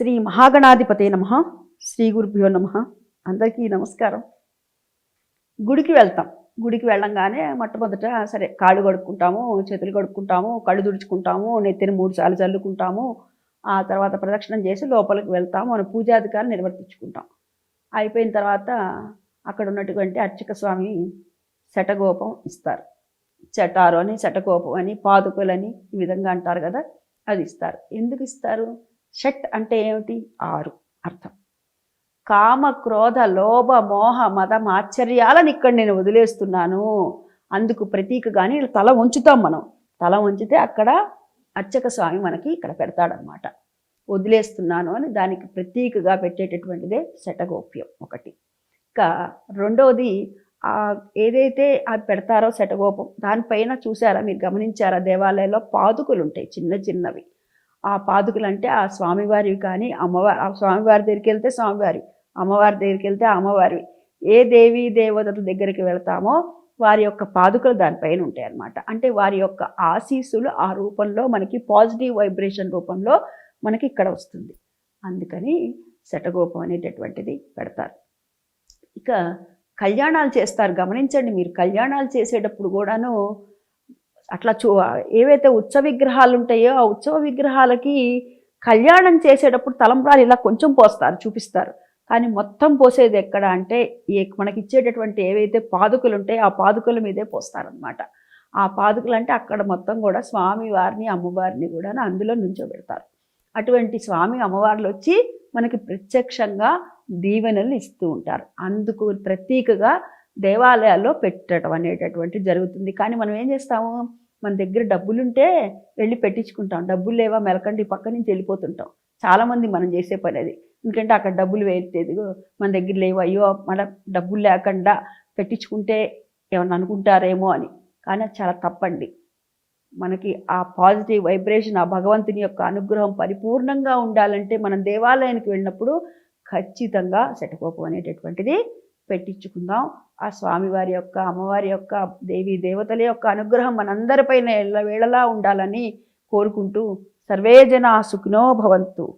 శ్రీ మహాగణాధిపతే నమ. శ్రీ గురుభ్యో నమ. అందరికీ నమస్కారం. గుడికి వెళ్తాం. గుడికి వెళ్ళంగానే మొట్టమొదట సరే కాళ్ళు కడుక్కుంటాము చేతులు కడుక్కుంటాము కళ్ళు తుడుచుకుంటాము నెత్తిని మూడు సార్లు చల్లుకుంటాము. ఆ తర్వాత ప్రదక్షిణం చేసి లోపలికి వెళ్తాము మన పూజాధికారులు నిర్వర్తించుకుంటాం. అయిపోయిన తర్వాత అక్కడ ఉన్నటువంటి అర్చక స్వామి శటగోపం ఇస్తారు. చటారు అని శటగోపం అని పాదుకలని ఈ విధంగా అంటారు కదా అది ఇస్తారు. ఎందుకు ఇస్తారు? షట్ అంటే ఏమిటి? ఆరు. అర్థం. కామ క్రోధ లోభ మోహ మద ఆశ్చర్యాలను ఇక్కడ నేను వదిలేస్తున్నాను. అందుకు ప్రతీక కానీ తల ఉంచుతాం మనం. తల ఉంచితే అక్కడ అర్చక స్వామి మనకి ఇక్కడ పెడతాడనమాట వదిలేస్తున్నాను అని దానికి ప్రతీకగా పెట్టేటటువంటిదే శటగోప్యం ఒకటి. ఇంకా రెండవది ఆ ఏదైతే అది పెడతారో శటగోపం దానిపైన చూసారా మీరు గమనించారా దేవాలయంలో పాదుకలు ఉంటాయి చిన్న చిన్నవి. ఆ పాదుకలు అంటే ఆ స్వామివారివి కానీ అమ్మవారి ఆ స్వామివారి దగ్గరికి వెళ్తే స్వామివారి అమ్మవారి దగ్గరికి వెళ్తే అమ్మవారివి. ఏ దేవీ దేవతల దగ్గరికి వెళ్తామో వారి యొక్క పాదుకలు దానిపైన ఉంటాయి అన్నమాట అంటే వారి యొక్క ఆశీస్సులు ఆ రూపంలో మనకి పాజిటివ్ వైబ్రేషన్ రూపంలో మనకి ఇక్కడ వస్తుంది. అందుకని శటగోపం అనేటటువంటిది పెడతారు. ఇక కళ్యాణాలు చేస్తారు. గమనించండి మీరు. కళ్యాణాలు చేసేటప్పుడు కూడాను అట్లా చూ ఏవైతే ఉత్సవ విగ్రహాలు ఉంటాయో ఆ ఉత్సవ విగ్రహాలకి కళ్యాణం చేసేటప్పుడు తలంబ్రాలు ఇలా కొంచెం పోస్తారు చూపిస్తారు. కానీ మొత్తం పోసేది ఎక్కడ అంటే ఏ మనకి ఇచ్చేటటువంటి ఏవైతే పాదుకలు ఉంటాయో ఆ పాదుకల మీదే పోస్తారనమాట ఆ పాదుకలు అంటే అక్కడ మొత్తం కూడా స్వామివారిని అమ్మవారిని కూడా అందులో నుంచోబెడతారు. అటువంటి స్వామి అమ్మవార్లు వచ్చి మనకి ప్రత్యక్షంగా దీవెనలు ఇస్తూ ఉంటారు. అందుకు ప్రతీకగా దేవాలయాల్లో పెట్టడం అనేటటువంటి జరుగుతుంది. కానీ మనం ఏం చేస్తాము? మన దగ్గర డబ్బులుంటే వెళ్ళి పెట్టించుకుంటాం. డబ్బులు లేవా? మెలకండి. పక్క నుంచి వెళ్ళిపోతుంటాం. చాలామంది మనం చేసే పని అది. ఎందుకంటే అక్కడ డబ్బులు వేయలేదు మన దగ్గర లేవు. అయ్యో మన డబ్బులు లేకుండా పెట్టించుకుంటే ఏమన్నా అనుకుంటారేమో అని. కానీ అది చాలా తప్పండి. మనకి ఆ పాజిటివ్ వైబ్రేషన్ ఆ భగవంతుని యొక్క అనుగ్రహం పరిపూర్ణంగా ఉండాలంటే మనం దేవాలయానికి వెళ్ళినప్పుడు ఖచ్చితంగా శటకోపం అనేటటువంటిది పెట్టించుకుందాం. ఆ స్వామివారి యొక్క అమ్మవారి యొక్క దేవి దేవతల యొక్క అనుగ్రహం మనందరిపైన ఎల్లవేళలా ఉండాలని కోరుకుంటూ సర్వే జనా సుఖినో భవంతు.